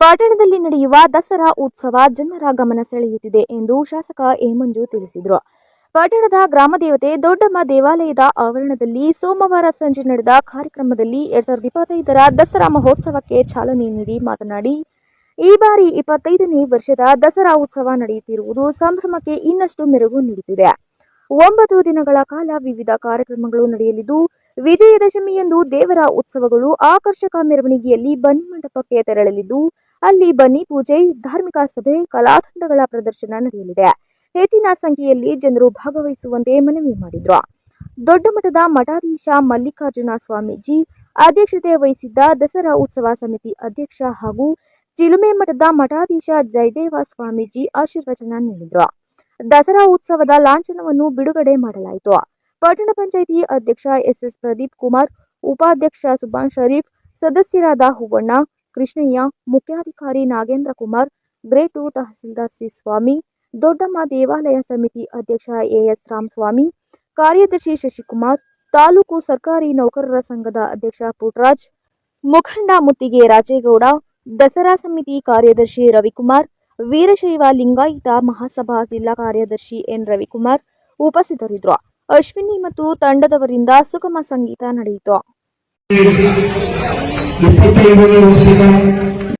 ನಡೆಯುವ ದಸರಾ ಉತ್ಸವ ಜನರ ಗಮನ ಸೆಳೆಯುತ್ತಿದೆ ಎಂದು ಶಾಸಕ ಎ ಮಂಜು ತಿಳಿಸಿದರು. ಪಟ್ಟಣದ ಗ್ರಾಮದೇವತೆ ದೊಡ್ಡಮ್ಮ ದೇವಾಲಯದ ಆವರಣದಲ್ಲಿ ಸೋಮವಾರ ಸಂಜೆ ನಡೆದ ಕಾರ್ಯಕ್ರಮದಲ್ಲಿ ಎರಡ್ ಸಾವಿರದ ಇಪ್ಪತ್ತೈದರ ದಸರಾ ಮಹೋತ್ಸವಕ್ಕೆ ಚಾಲನೆ ನೀಡಿ ಮಾತನಾಡಿ, ಈ ಬಾರಿ ಇಪ್ಪತ್ತೈದನೇ ವರ್ಷದ ದಸರಾ ಉತ್ಸವ ನಡೆಯುತ್ತಿರುವುದು ಸಂಭ್ರಮಕ್ಕೆ ಇನ್ನಷ್ಟು ಮೆರುಗು ನೀಡುತ್ತಿದೆ. ಒಂಬತ್ತು ದಿನಗಳ ಕಾಲ ವಿವಿಧ ಕಾರ್ಯಕ್ರಮಗಳು ನಡೆಯಲಿದ್ದು, ವಿಜಯದಶಮಿಯಂದು ದೇವರ ಉತ್ಸವಗಳು ಆಕರ್ಷಕ ಮೆರವಣಿಗೆಯಲ್ಲಿ ಬನ್ನಿ ಮಂಟಪಕ್ಕೆ ತೆರಳಲಿದ್ದು ಅಲ್ಲಿ ಬನ್ನಿ ಪೂಜೆ, ಧಾರ್ಮಿಕ ಸಭೆ ಕಲಾತಂಡಗಳ ಪ್ರದರ್ಶನ ನಡೆಯಲಿದೆ. ಹೆಚ್ಚಿನ ಸಂಖ್ಯೆಯಲ್ಲಿ ಜನರು ಭಾಗವಹಿಸುವಂತೆ ಮನವಿ ಮಾಡಿದ್ರು. ದೊಡ್ಡ ಮಠದ ಮಠಾಧೀಶ ಮಲ್ಲಿಕಾರ್ಜುನ ಸ್ವಾಮೀಜಿ, ಅಧ್ಯಕ್ಷತೆ ವಹಿಸಿದ್ದ ದಸರಾ ಉತ್ಸವ ಸಮಿತಿ ಅಧ್ಯಕ್ಷ ಹಾಗೂ ಚಿಲುಮೆ ಮಠದ ಮಠಾಧೀಶ ಜಯದೇವ ಸ್ವಾಮೀಜಿ ಆಶೀರ್ವಚನ ನೀಡಿದ್ರು. ದಸರಾ ಉತ್ಸವದ ಲಾಂಛನವನ್ನು ಬಿಡುಗಡೆ ಮಾಡಲಾಯಿತು. ಪಟ್ಟಣ ಪಂಚಾಯಿತಿ ಅಧ್ಯಕ್ಷ ಎಸ್ ಎಸ್ ಪ್ರದೀಪ್ ಕುಮಾರ್, ಉಪಾಧ್ಯಕ್ಷ ಸುಭಾನ್ ಶರೀಫ್, ಸದಸ್ಯರಾದ ಹೂವಣ್ಣ ಕೃಷ್ಣಯ್ಯ, ಮುಖ್ಯಾಧಿಕಾರಿ ನಾಗೇಂದ್ರ ಕುಮಾರ್, ಗ್ರೇಟು ತಹಸೀಲ್ದಾರ್ ಸಿ ಸ್ವಾಮಿ ದೊಡ್ಡಮ್ಮ ದೇವಾಲಯ ಸಮಿತಿ ಅಧ್ಯಕ್ಷ ಎಎಸ್ ರಾಮಸ್ವಾಮಿ, ಕಾರ್ಯದರ್ಶಿ ಶಶಿಕುಮಾರ್, ತಾಲೂಕು ಸರ್ಕಾರಿ ನೌಕರರ ಸಂಘದ ಅಧ್ಯಕ್ಷ ಪುಟ್ರಾಜ್, ಮುಖಂಡ ಮುತ್ತಿಗೆ ರಾಜೇಗೌಡ, ದಸರಾ ಸಮಿತಿ ಕಾರ್ಯದರ್ಶಿ ರವಿಕುಮಾರ್, ವೀರಶೈವ ಲಿಂಗಾಯತ ಮಹಾಸಭಾ ಜಿಲ್ಲಾ ಕಾರ್ಯದರ್ಶಿ ಎನ್ ರವಿಕುಮಾರ್ ಉಪಸ್ಥಿತರಿದ್ದರು. ಅಶ್ವಿನಿ ಮತ್ತು ತಂಡದವರಿಂದ ಸುಗಮ ಸಂಗೀತ ನಡೆಯಿತು. ಇಪ್ಪತ್ತೈದನೇ ವರ್ಷದ